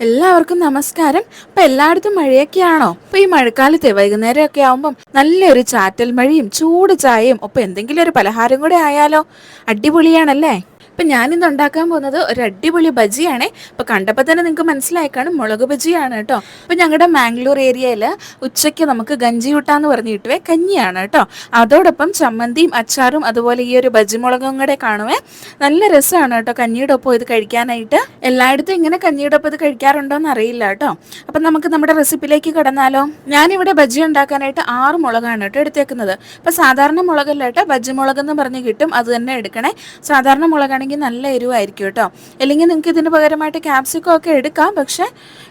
എല്ലാവർക്കും നമസ്കാരം. ഇപ്പൊ എല്ലായിടത്തും മഴയൊക്കെയാണോ? ഇപ്പൊ ഈ മഴക്കാലത്തെ വൈകുന്നേരമൊക്കെ ആവുമ്പം നല്ലൊരു ചാറ്റൽ മഴയും ചൂട് ചായയും ഒപ്പം എന്തെങ്കിലും ഒരു പലഹാരം കൂടെ ആയാലോ? അടിപൊളിയാണല്ലേ? ഇപ്പൊ ഞാനിന്ന് ഉണ്ടാക്കാൻ പോകുന്നത് ഒരു അടിപൊളി ബജിയാണ്. ഇപ്പം കണ്ടപ്പോൾ തന്നെ നിങ്ങൾക്ക് മനസ്സിലായിക്കാണ് മുളക് ബജിയാണ് കേട്ടോ. ഇപ്പം ഞങ്ങളുടെ മാംഗ്ലൂർ ഏരിയയിൽ ഉച്ചയ്ക്ക് നമുക്ക് ഗഞ്ചി കൂട്ടാന്ന് പറഞ്ഞ് കിട്ടുവേ കഞ്ഞിയാണ് കേട്ടോ. അതോടൊപ്പം ചമ്മന്തിയും അച്ചാറും അതുപോലെ ഈ ഒരു ബജി മുളകും കൂടെ കാണുവേ. നല്ല രസമാണ് കേട്ടോ കഞ്ഞിയുടെ ഒപ്പം ഇത് കഴിക്കാനായിട്ട്. എല്ലായിടത്തും ഇങ്ങനെ കഞ്ഞിയുടെ ഒപ്പം ഇത് കഴിക്കാറുണ്ടോ എന്ന് അറിയില്ല കേട്ടോ. അപ്പം നമുക്ക് നമ്മുടെ റെസിപ്പിയിലേക്ക് കടന്നാലോ. ഞാനിവിടെ ബജി ഉണ്ടാക്കാനായിട്ട് ആറ് മുളകാണ് കേട്ടോ എടുത്തേക്കുന്നത്. ഇപ്പം സാധാരണ മുളകല്ല കേട്ടോ ബജി മുളക് എന്ന് പറഞ്ഞ് കിട്ടും അത് തന്നെ എടുക്കണേ. സാധാരണ മുളകാണെങ്കിൽ നല്ല എരിവായിരിക്കും കേട്ടോ. അല്ലെങ്കിൽ നിങ്ങൾക്ക് ഇതിന് പകരമായിട്ട് ക്യാപ്സിക്കം ഒക്കെ എടുക്കാം. പക്ഷേ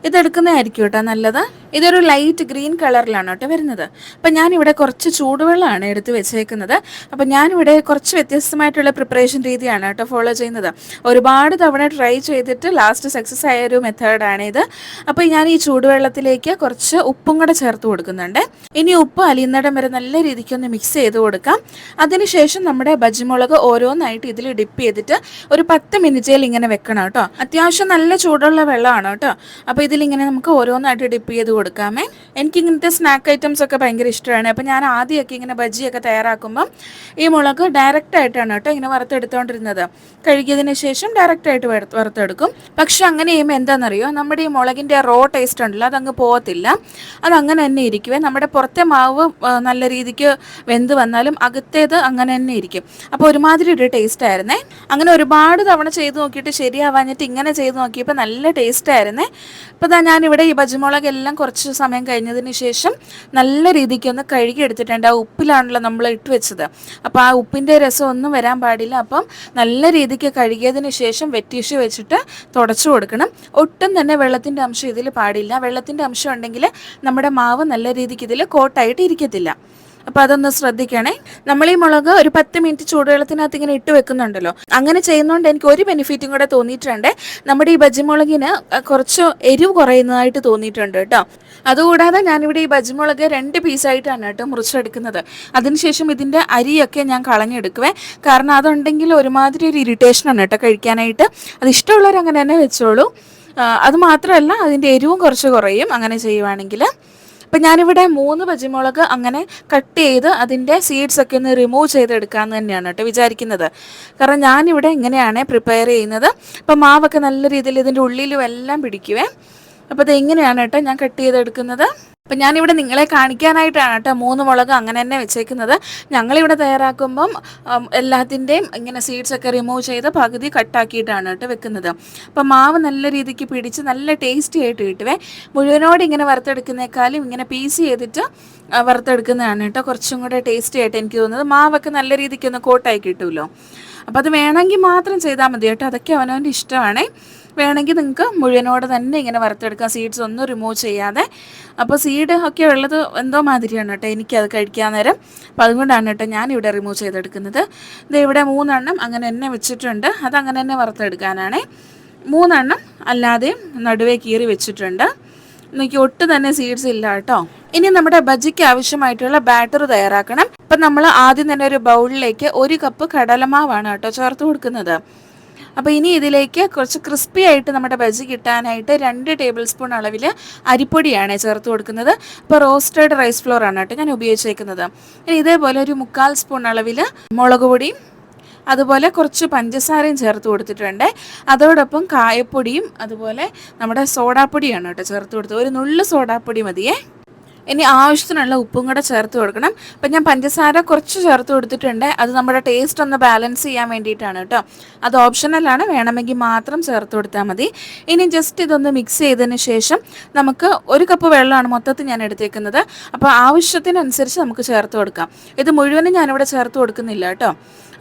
ഇതെടുക്കുന്നതായിരിക്കും കേട്ടോ നല്ലത്. ഇതൊരു ലൈറ്റ് ഗ്രീൻ കളറിലാണ് കേട്ടോ വരുന്നത്. അപ്പം ഞാനിവിടെ കുറച്ച് ചൂടുവെള്ളമാണ് എടുത്ത് വെച്ചേക്കുന്നത്. അപ്പം ഞാനിവിടെ കുറച്ച് വ്യത്യസ്തമായിട്ടുള്ള പ്രിപ്പറേഷൻ രീതിയാണ് കേട്ടോ ഫോളോ ചെയ്യുന്നത്. ഒരുപാട് തവണ ട്രൈ ചെയ്തിട്ട് ലാസ്റ്റ് സക്സസ് ആയ ഒരു മെത്തേഡാണ് ഇത് അപ്പോൾ ഞാൻ ഈ ചൂടുവെള്ളത്തിലേക്ക് കുറച്ച് ഉപ്പും കൂടെ ചേർത്ത് കൊടുക്കുന്നുണ്ട്. ഇനി ഉപ്പ് അലിയുന്നിടം വരെ നല്ല രീതിക്ക് ഒന്ന് മിക്സ് ചെയ്ത് കൊടുക്കാം. അതിനുശേഷം നമ്മുടെ ബജ്മുളക് ഓരോന്നായിട്ട് ഇതിൽ ഡിപ്പ് ചെയ്തിട്ട് ഒരു പത്ത് മിനിറ്റേൽ ഇങ്ങനെ വെക്കണം കേട്ടോ. അത്യാവശ്യം നല്ല ചൂടുള്ള വെള്ളമാണ് കേട്ടോ. അപ്പോൾ ഇതിലിങ്ങനെ നമുക്ക് ഓരോന്നായിട്ട് ഡിപ്പ് ചെയ്ത് കൊടുക്കാമേ. എനിക്ക് ഇങ്ങനത്തെ സ്നാക്ക് ഐറ്റംസ് ഒക്കെ ഭയങ്കര ഇഷ്ടമാണ്. അപ്പോൾ ഞാൻ ആദ്യമൊക്കെ ഇങ്ങനെ ബജിയൊക്കെ തയ്യാറാക്കുമ്പം ഈ മുളക് ഡയറക്റ്റ് ആയിട്ടാണ് കേട്ടോ ഇങ്ങനെ വറുത്തെടുത്തോണ്ടിരുന്നത്. കഴുകിയതിന് ശേഷം ഡയറക്റ്റ് ആയിട്ട് വറുത്തെടുക്കും. പക്ഷെ അങ്ങനെ ചെയ്യുമ്പോൾ എന്താണെന്നറിയോ നമ്മുടെ ഈ മുളകിന്റെ റോ ടേസ്റ്റ് ഉണ്ടല്ലോ അതങ്ങ് പോകത്തില്ല അതങ്ങനെ തന്നെ ഇരിക്കുവേ. നമ്മുടെ പുറത്തെ മാവ് നല്ല രീതിക്ക് വെന്ത് വന്നാലും അകത്തേത് അങ്ങനെ തന്നെ ഇരിക്കും. അപ്പോൾ ഒരുമാതിരി ഒരു ടേസ്റ്റ് ആയിരുന്നേ. അങ്ങനെ ഒരുപാട് തവണ ചെയ്ത് നോക്കിയിട്ട് ശരിയാവാഞ്ഞിട്ട് ഇങ്ങനെ ചെയ്ത് നോക്കിയപ്പോൾ നല്ല ടേസ്റ്റ് ആയിരുന്നേ. ഇപ്പോൾ ഞാൻ ഞാനിവിടെ ഈ ബജിമുളക് എല്ലാം കുറച്ച് സമയം കഴിഞ്ഞതിന് ശേഷം നല്ല രീതിക്ക് ഒന്ന് കഴുകി എടുത്തിട്ടുണ്ട്. ആ ഉപ്പിലാണല്ലോ നമ്മൾ ഇട്ട് വെച്ചത്. അപ്പോൾ ആ ഉപ്പിന്റെ രസം ഒന്നും വരാൻ പാടില്ല. അപ്പം നല്ല രീതിക്ക് കഴുകിയതിന് ശേഷം വെറ്റിഷ് വെച്ചിട്ട് തുടച്ചു കൊടുക്കണം. ഒട്ടും തന്നെ വെള്ളത്തിന്റെ അംശം ഇതിൽ പാടില്ല. വെള്ളത്തിന്റെ അംശം ഉണ്ടെങ്കിൽ നമ്മുടെ മാവ് നല്ല രീതിക്ക് ഇതിൽ കോട്ടായിട്ട് ഇരിക്കത്തില്ല. അപ്പോൾ അതൊന്ന് ശ്രദ്ധിക്കണേ. നമ്മൾ ഈ മുളക് ഒരു പത്ത് മിനിറ്റ് ചൂടുവെള്ളത്തിനകത്ത് ഇങ്ങനെ ഇട്ട് വെക്കുന്നുണ്ടല്ലോ. അങ്ങനെ ചെയ്യുന്നതുകൊണ്ട് എനിക്ക് ഒരു ബെനിഫിറ്റും കൂടെ തോന്നിയിട്ടുണ്ട്. നമ്മുടെ ഈ ബജിമുളകിന് കുറച്ച് എരിവ് കുറയുന്നതായിട്ട് തോന്നിയിട്ടുണ്ട് കേട്ടോ. അതുകൂടാതെ ഞാനിവിടെ ഈ ബജിമുളക് രണ്ട് പീസായിട്ടാണ് കേട്ടോ മുറിച്ചെടുക്കുന്നത്. അതിനുശേഷം ഇതിന്റെ അരിയൊക്കെ ഞാൻ കളഞ്ഞെടുക്കുവേ. കാരണം അതുണ്ടെങ്കിൽ ഒരുമാതിരി ഒരു ഇറിറ്റേഷൻ ആണ് കേട്ടോ കഴിക്കാനായിട്ട്. അത് ഇഷ്ടമുള്ളവർ അങ്ങനെ തന്നെ വെച്ചോളൂ. അത് മാത്രമല്ല അതിന്റെ എരിവും കുറച്ച് കുറയും അങ്ങനെ ചെയ്യുവാണെങ്കിൽ. അപ്പം ഞാനിവിടെ മൂന്ന് പച്ചമുളക് അങ്ങനെ കട്ട് ചെയ്ത് അതിന്റെ സീഡ്സ് ഒക്കെ ഒന്ന് റിമൂവ് ചെയ്തെടുക്കാമെന്ന് തന്നെയാണ് കേട്ടോ വിചാരിക്കുന്നത്. കാരണം ഞാനിവിടെ ഇങ്ങനെയാണ് പ്രിപ്പയർ ചെയ്യുന്നത്. അപ്പം മാവൊക്കെ നല്ല രീതിയിൽ ഇതിന്റെ ഉള്ളിലും എല്ലാം പിടിക്കുവേ. അപ്പോൾ ഇത് എങ്ങനെയാണ് കേട്ടോ ഞാൻ കട്ട് ചെയ്തെടുക്കുന്നത്? അപ്പം ഞാനിവിടെ നിങ്ങളെ കാണിക്കാനായിട്ടാണ് കേട്ടോ മൂന്ന് മുളക് അങ്ങനെ തന്നെ വെച്ചേക്കുന്നത്. ഞങ്ങളിവിടെ തയ്യാറാക്കുമ്പം എല്ലാത്തിന്റെയും ഇങ്ങനെ സീഡ്സൊക്കെ റിമൂവ് ചെയ്ത് പകുതി കട്ടാക്കിയിട്ടാണ് കേട്ടോ വെക്കുന്നത്. അപ്പം മാവ് നല്ല രീതിക്ക് പിടിച്ച് നല്ല ടേസ്റ്റി ആയിട്ട് കിട്ടുവേ. മുഴുവനോട് ഇങ്ങനെ വറുത്തെടുക്കുന്നേക്കാളും ഇങ്ങനെ പീസ് ചെയ്തിട്ട് വറുത്തെടുക്കുന്നതാണ് കേട്ടോ കുറച്ചും കൂടെ ടേസ്റ്റി ആയിട്ട് എനിക്ക് തോന്നുന്നത്. മാവൊക്കെ നല്ല രീതിക്ക് ഒന്ന് കോട്ടായി കിട്ടുമല്ലോ അപ്പോൾ അത് വേണമെങ്കിൽ മാത്രം ചെയ്താൽ മതി കേട്ടോ. അതൊക്കെ അവനവന്റെ ഇഷ്ടമാണേ. വേണമെങ്കിൽ നിങ്ങൾക്ക് മുഴുവനോടെ തന്നെ ഇങ്ങനെ വറുത്തെടുക്കാം. സീഡ്സ് ഒന്നും റിമൂവ് ചെയ്യാതെ. അപ്പോൾ സീഡ് ഒക്കെ ഉള്ളത് എന്തോ മാതിരിയാണ് കേട്ടോ. എനിക്കത് കഴിക്കാൻ നേരം. അപ്പോൾ അതുകൊണ്ടാണ് കേട്ടോ ഇവിടെ റിമൂവ് ചെയ്തെടുക്കുന്നത്. ഇത് ഇവിടെ മൂന്നെണ്ണം അങ്ങനെ തന്നെ വെച്ചിട്ടുണ്ട്. അത് അങ്ങനെ തന്നെ വറുത്തെടുക്കാനാണേ. മൂന്നെണ്ണം അല്ലാതെയും നടുവേ കീറി വെച്ചിട്ടുണ്ട്. എനിക്ക് ഒട്ടും തന്നെ സീഡ്സ് ഇല്ല കേട്ടോ. ഇനി നമ്മുടെ ബജിക്ക് ആവശ്യമായിട്ടുള്ള ബാറ്റർ തയ്യാറാക്കണം. ഇപ്പം നമ്മൾ ആദ്യം തന്നെ ഒരു ബൗളിലേക്ക് ഒരു കപ്പ് കടലമാവാണ് കേട്ടോ ചേർത്ത് കൊടുക്കുന്നത്. അപ്പോൾ ഇനി ഇതിലേക്ക് കുറച്ച് ക്രിസ്പി ആയിട്ട് നമ്മുടെ ബജി കിട്ടാനായിട്ട് രണ്ട് ടേബിൾ സ്പൂൺ അളവിൽ അരിപ്പൊടിയാണ് ചേർത്ത് കൊടുക്കുന്നത്. അപ്പോൾ റോസ്റ്റഡ് റൈസ് ഫ്ലോറാണ് കേട്ടോ ഞാൻ ഉപയോഗിച്ചേക്കുന്നത്. ഇനി ഇതേപോലെ ഒരു മുക്കാൽ സ്പൂൺ അളവിൽ മുളക് പൊടിയും അതുപോലെ കുറച്ച് പഞ്ചസാരയും ചേർത്ത് കൊടുത്തിട്ടുണ്ട്. അതോടൊപ്പം കായപ്പൊടിയും അതുപോലെ നമ്മുടെ സോഡാപ്പൊടിയാണ് കേട്ടോ ചേർത്ത് കൊടുത്തത്. ഒരു നുള്ളു സോഡാപ്പൊടി മതിയേ. ഇനി ആവശ്യത്തിനുള്ള ഉപ്പും കൂടെ ചേർത്ത് കൊടുക്കണം. അപ്പം ഞാൻ പഞ്ചസാര കുറച്ച് ചേർത്ത് കൊടുത്തിട്ടുണ്ട്. അത് നമ്മുടെ ടേസ്റ്റ് ഒന്ന് ബാലൻസ് ചെയ്യാൻ വേണ്ടിയിട്ടാണ് കേട്ടോ. അത് ഓപ്ഷണലാണ് വേണമെങ്കിൽ മാത്രം ചേർത്ത് കൊടുത്താൽ മതി. ഇനി ജസ്റ്റ് ഇതൊന്ന് മിക്സ് ചെയ്തതിന് ശേഷം നമുക്ക് ഒരു കപ്പ് വെള്ളമാണ് മൊത്തത്തിൽ ഞാൻ എടുത്തേക്കുന്നത്. അപ്പോൾ ആവശ്യത്തിനനുസരിച്ച് നമുക്ക് ചേർത്ത് കൊടുക്കാം. ഇത് മുഴുവനും ഞാനിവിടെ ചേർത്ത് കൊടുക്കുന്നില്ല കേട്ടോ.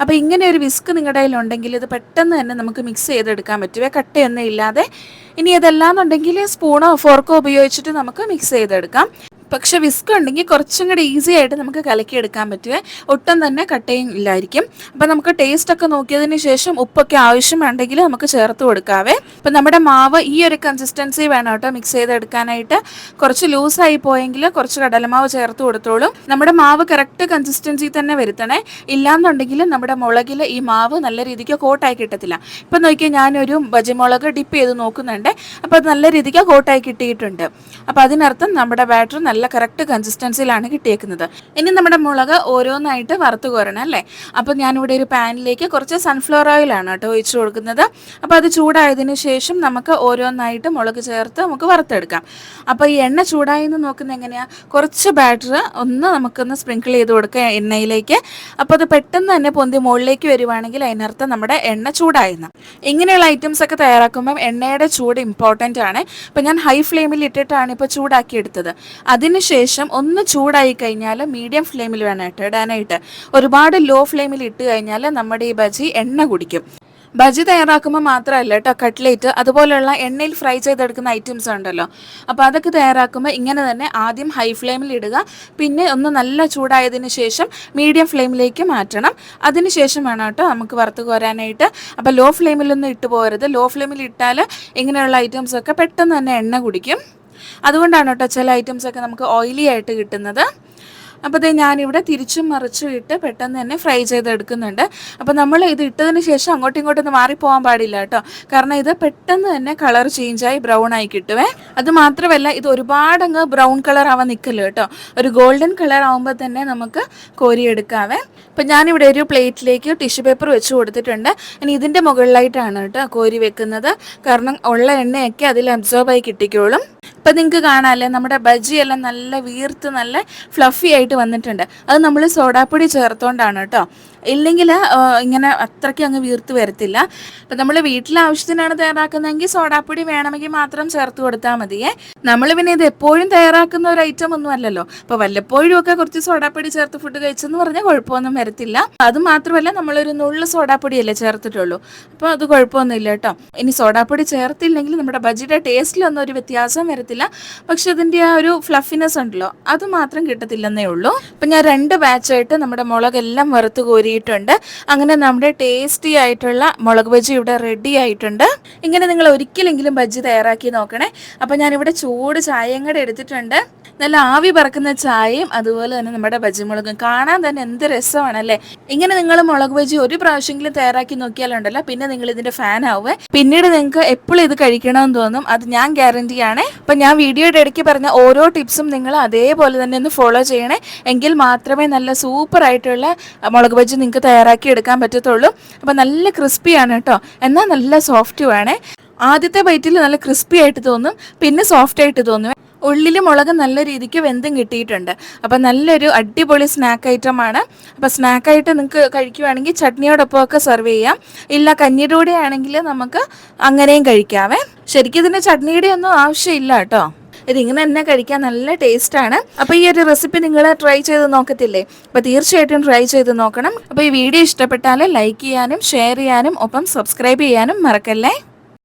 അപ്പോൾ ഇങ്ങനെ ഒരു വിസ്ക് നിങ്ങളുടെ കയ്യിലുണ്ടെങ്കിൽ ഇത് പെട്ടെന്ന് തന്നെ നമുക്ക് മിക്സ് ചെയ്തെടുക്കാൻ പറ്റുമേ കട്ടയൊന്നും ഇല്ലാതെ. ഇനി ഇതല്ലാന്നുണ്ടെങ്കിൽ സ്പൂണോ ഫോർക്കോ ഉപയോഗിച്ചിട്ട് നമുക്ക് മിക്സ് ചെയ്തെടുക്കാം. പക്ഷെ വിസ്ക് ഉണ്ടെങ്കിൽ കുറച്ചും കൂടി ഈസി ആയിട്ട് നമുക്ക് കലക്കിയെടുക്കാൻ പറ്റുക ഒട്ടും തന്നെ കട്ടയും ഇല്ലായിരിക്കും. അപ്പം നമുക്ക് ടേസ്റ്റ് ഒക്കെ നോക്കിയതിന് ശേഷം ഉപ്പൊക്കെ ആവശ്യം ആവശ്യമുണ്ടെങ്കിൽ നമുക്ക് ചേർത്ത് കൊടുക്കാവേ. അപ്പം നമ്മുടെ മാവ് ഈ ഒരു കൺസിസ്റ്റൻസി വേണം കേട്ടോ മിക്സ് ചെയ്തെടുക്കാനായിട്ട്. കുറച്ച് ലൂസായി പോയെങ്കിൽ കുറച്ച് കടലമാവ് ചേർത്ത് കൊടുത്തോളും. നമ്മുടെ മാവ് കറക്റ്റ് കൺസിസ്റ്റൻസി തന്നെ വരുത്തണേ. ഇല്ലാന്നുണ്ടെങ്കിൽ നമ്മുടെ മുളകിൽ ഈ മാവ് നല്ല രീതിക്ക് കോട്ടായി കിട്ടത്തില്ല. ഇപ്പം നോക്കിയാൽ ഞാനൊരു ബജിമുളക് ഡിപ്പ് ചെയ്ത് നോക്കുന്നുണ്ട്. അപ്പോൾ അത് നല്ല രീതിക്ക് കോട്ടായി കിട്ടിയിട്ടുണ്ട്. അപ്പോൾ അതിനർത്ഥം നമ്മുടെ ബാറ്റർ നല്ല കറക്റ്റ് കൺസിസ്റ്റൻസിയിലാണ് കിട്ടിയേക്കുന്നത്. ഇനി നമ്മുടെ മുളക് ഓരോന്നായിട്ട് വറുത്ത് കോരണം അല്ലേ? അപ്പോൾ ഞാനിവിടെ ഒരു പാനിലേക്ക് കുറച്ച് സൺഫ്ലവർ ഓയിലാണ് കേട്ടോ ഒഴിച്ചു കൊടുക്കുന്നത്. അപ്പോൾ അത് ചൂടായതിന് ശേഷം നമുക്ക് ഓരോന്നായിട്ട് മുളക് ചേർത്ത് നമുക്ക് വറുത്തെടുക്കാം. അപ്പോൾ ഈ എണ്ണ ചൂടായി എന്ന് നോക്കുന്നത് എങ്ങനെയാണ് കുറച്ച് ബാറ്റർ ഒന്ന് നമുക്കൊന്ന് സ്പ്രിങ്കിൾ ചെയ്ത് കൊടുക്കുക എണ്ണയിലേക്ക്. അപ്പോൾ അത് പെട്ടെന്ന് തന്നെ പൊന്തി മുകളിലേക്ക് വരുവാണെങ്കിൽ അതിനർത്ഥം നമ്മുടെ എണ്ണ ചൂടായിരുന്നു ഇങ്ങനെയുള്ള ഐറ്റംസ് ഒക്കെ തയ്യാറാക്കുമ്പം എണ്ണയുടെ ചൂട് ഇമ്പോർട്ടന്റ് ആണ്. അപ്പോൾ ഞാൻ ഹൈ ഫ്ലെയിമിൽ ഇട്ടിട്ടാണ് ഇപ്പോൾ ചൂടാക്കി എടുത്തത് അതിനുശേഷം ഒന്ന് ചൂടായി കഴിഞ്ഞാൽ മീഡിയം ഫ്ലെയിമിൽ വേണം കേട്ടോ ഇടാനായിട്ട്. ഒരുപാട് ലോ ഫ്ലെയിമിൽ ഇട്ട് കഴിഞ്ഞാൽ നമ്മുടെ ഈ ബജി എണ്ണ കുടിക്കും. ബജി തയ്യാറാക്കുമ്പോൾ മാത്രമല്ല കേട്ടോ കട്ട്ലേറ്റ് അതുപോലെയുള്ള എണ്ണയിൽ ഫ്രൈ ചെയ്തെടുക്കുന്ന ഐറ്റംസ് ഉണ്ടല്ലോ. അപ്പോൾ അതൊക്കെ തയ്യാറാക്കുമ്പോൾ ഇങ്ങനെ തന്നെ ആദ്യം ഹൈ ഫ്ലെയിമിൽ ഇടുക. പിന്നെ ഒന്ന് നല്ല ചൂടായതിന് ശേഷം മീഡിയം ഫ്ലെയിമിലേക്ക് മാറ്റണം. അതിന് ശേഷം വേണം കേട്ടോ നമുക്ക് വറുത്ത് കോരാനായിട്ട്. അപ്പോൾ ലോ ഫ്ലെയിമിലൊന്നും ഇട്ട് പോകരുത്. ലോ ഫ്ലെയിമിൽ ഇട്ടാൽ ഇങ്ങനെയുള്ള ഐറ്റംസൊക്കെ പെട്ടെന്ന് തന്നെ എണ്ണ കുടിക്കും. അതുകൊണ്ടാണ് കേട്ടോ ചില ഐറ്റംസ് ഒക്കെ നമുക്ക് ഓയിലി ആയിട്ട് കിട്ടുന്നത്. അപ്പോൾ ഇത് ഞാനിവിടെ തിരിച്ചും മറിച്ചും ഇട്ട് പെട്ടെന്ന് തന്നെ ഫ്രൈ ചെയ്തെടുക്കുന്നുണ്ട്. അപ്പോൾ നമ്മൾ ഇത് ഇട്ടതിന് ശേഷം അങ്ങോട്ടും ഇങ്ങോട്ടൊന്നും മാറിപ്പോകാൻ പാടില്ല കേട്ടോ. കാരണം ഇത് പെട്ടെന്ന് തന്നെ കളർ ചേഞ്ചായി ബ്രൗൺ ആയി കിട്ടുവേ. അത് മാത്രമല്ല ഇത് ഒരുപാടങ്ങ് ബ്രൗൺ കളർ ആവാൻ നിൽക്കല്ലോ കേട്ടോ. ഒരു ഗോൾഡൻ കളർ ആവുമ്പോൾ തന്നെ നമുക്ക് കോരിയെടുക്കാവേ. അപ്പം ഞാനിവിടെ ഒരു പ്ലേറ്റിലേക്ക് ടിഷ്യൂ പേപ്പർ വെച്ച് കൊടുത്തിട്ടുണ്ട്. ഇനി ഇതിന്റെ മുകളിലായിട്ടാണ് കേട്ടോ കോരി വെക്കുന്നത്. കാരണം ഉള്ള എണ്ണയൊക്കെ അതിൽ അബ്സോർബായി കിട്ടിക്കോളും. ഇപ്പം നിങ്ങൾക്ക് കാണാമല്ലേ നമ്മുടെ ബജിയെല്ലാം നല്ല വീർത്ത് നല്ല ഫ്ലഫി ആയിട്ട് വന്നിട്ടുണ്ട്. അത് നമ്മൾ സോഡാപ്പൊടി ചേർത്തോണ്ടാണ് കേട്ടോ. ഇല്ലെങ്കിൽ ഇങ്ങനെ അത്രയ്ക്ക് അങ്ങ് വീർത്ത് വരത്തില്ല. അപ്പം നമ്മൾ വീട്ടിലെ ആവശ്യത്തിനാണ് തയ്യാറാക്കുന്നതെങ്കിൽ സോഡാപ്പൊടി വേണമെങ്കിൽ മാത്രം ചേർത്ത് കൊടുത്താൽ മതിയേ നമ്മൾ പിന്നെ ഇത് എപ്പോഴും തയ്യാറാക്കുന്ന ഒരു ഐറ്റം ഒന്നും അല്ലല്ലോ. അപ്പോൾ വല്ലപ്പോഴും ഒക്കെ കുറച്ച് സോഡാപ്പൊടി ചേർത്ത് ഫുഡ് കഴിച്ചെന്ന് പറഞ്ഞാൽ കുഴപ്പമൊന്നും വരത്തില്ല. അത് മാത്രമല്ല നമ്മളൊരു നുള്ളു സോഡാപ്പൊടിയല്ലേ ചേർത്തിട്ടുള്ളൂ. അപ്പോൾ അത് കുഴപ്പമൊന്നുമില്ല കേട്ടോ. ഇനി സോഡാപ്പൊടി ചേർത്തില്ലെങ്കിൽ നമ്മുടെ ബജിയുടെ ടേസ്റ്റിലൊന്നും ഒരു വ്യത്യാസം വരത്തില്ല. പക്ഷെ അതിന്റെ ആ ഒരു ഫ്ലഫിനെസ് ഉണ്ടല്ലോ അത് മാത്രം കിട്ടത്തില്ലെന്നേ ഉള്ളൂ. അപ്പം ഞാൻ രണ്ട് ബാച്ചായിട്ട് നമ്മുടെ മുളകെല്ലാം വറുത്ത് കോരിയിട്ടുണ്ട് അങ്ങനെ നമ്മുടെ ടേസ്റ്റി ആയിട്ടുള്ള മുളക് ബജി ഇവിടെ റെഡി ആയിട്ടുണ്ട്. ഇങ്ങനെ നിങ്ങൾ ഒരിക്കലെങ്കിലും ബജ്ജി തയ്യാറാക്കി നോക്കണേ. അപ്പം ഞാനിവിടെ ചൂട് ചായയും കൂടെ എടുത്തിട്ടുണ്ട്. നല്ല ആവി പറക്കുന്ന ചായയും അതുപോലെ തന്നെ നമ്മുടെ ബജിമുളകും കാണാൻ തന്നെ എന്ത് രസമാണല്ലേ? ഇങ്ങനെ നിങ്ങൾ മുളക് ബജി ഒരു പ്രാവശ്യമെങ്കിലും തയ്യാറാക്കി നോക്കിയാലുണ്ടല്ലോ. പിന്നെ നിങ്ങൾ ഇതിന്റെ ഫാൻ ആവുക പിന്നീട് നിങ്ങൾക്ക് എപ്പോഴും ഇത് കഴിക്കണമെന്ന് തോന്നും. അത് ഞാൻ ഗ്യാരണ്ടി ആണ്. അപ്പം ഞാൻ വീഡിയോയുടെ ഇടയ്ക്ക് പറഞ്ഞ ഓരോ ടിപ്സും നിങ്ങൾ അതേപോലെ തന്നെ ഒന്ന് ഫോളോ ചെയ്യണേ. എങ്കിൽ മാത്രമേ നല്ല സൂപ്പർ ആയിട്ടുള്ള മുളക് ബജി നിങ്ങൾക്ക് തയ്യാറാക്കി എടുക്കാൻ പറ്റത്തുള്ളൂ. അപ്പം നല്ല ക്രിസ്പിയാണ് കേട്ടോ എന്നാൽ നല്ല സോഫ്റ്റ് വേണേ. ആദ്യത്തെ ബൈറ്റിൽ നല്ല ക്രിസ്പി ആയിട്ട് തോന്നും പിന്നെ സോഫ്റ്റ് ആയിട്ട് തോന്നും. ഉള്ളിൽ മുളക് നല്ല രീതിക്ക് വെന്തും കിട്ടിയിട്ടുണ്ട്. അപ്പം നല്ലൊരു അടിപൊളി സ്നാക്ക് ഐറ്റമാണ് അപ്പം സ്നാക്കായിട്ട് നിങ്ങൾക്ക് കഴിക്കുവാണെങ്കിൽ ചട്നിയോടൊപ്പം ഒക്കെ സെർവ് ചെയ്യാം. ഇല്ല കഞ്ഞിയുടെ ആണെങ്കിൽ നമുക്ക് അങ്ങനെയും കഴിക്കാവേ. ശരിക്കും ഇതിന്റെ ചട്നിയുടെ ഒന്നും ആവശ്യമില്ല കേട്ടോ ഇതിങ്ങനെ തന്നെ കഴിക്കാൻ നല്ല ടേസ്റ്റ് ആണ് അപ്പോൾ ഈ ഒരു റെസിപ്പി നിങ്ങൾ ട്രൈ ചെയ്ത് നോക്കത്തില്ലേ? അപ്പോൾ തീർച്ചയായിട്ടും ട്രൈ ചെയ്ത് നോക്കണം. അപ്പോൾ ഈ വീഡിയോ ഇഷ്ടപ്പെട്ടാൽ ലൈക്ക് ചെയ്യാനും ഷെയർ ചെയ്യാനും ഒപ്പം സബ്സ്ക്രൈബ് ചെയ്യാനും മറക്കല്ലേ?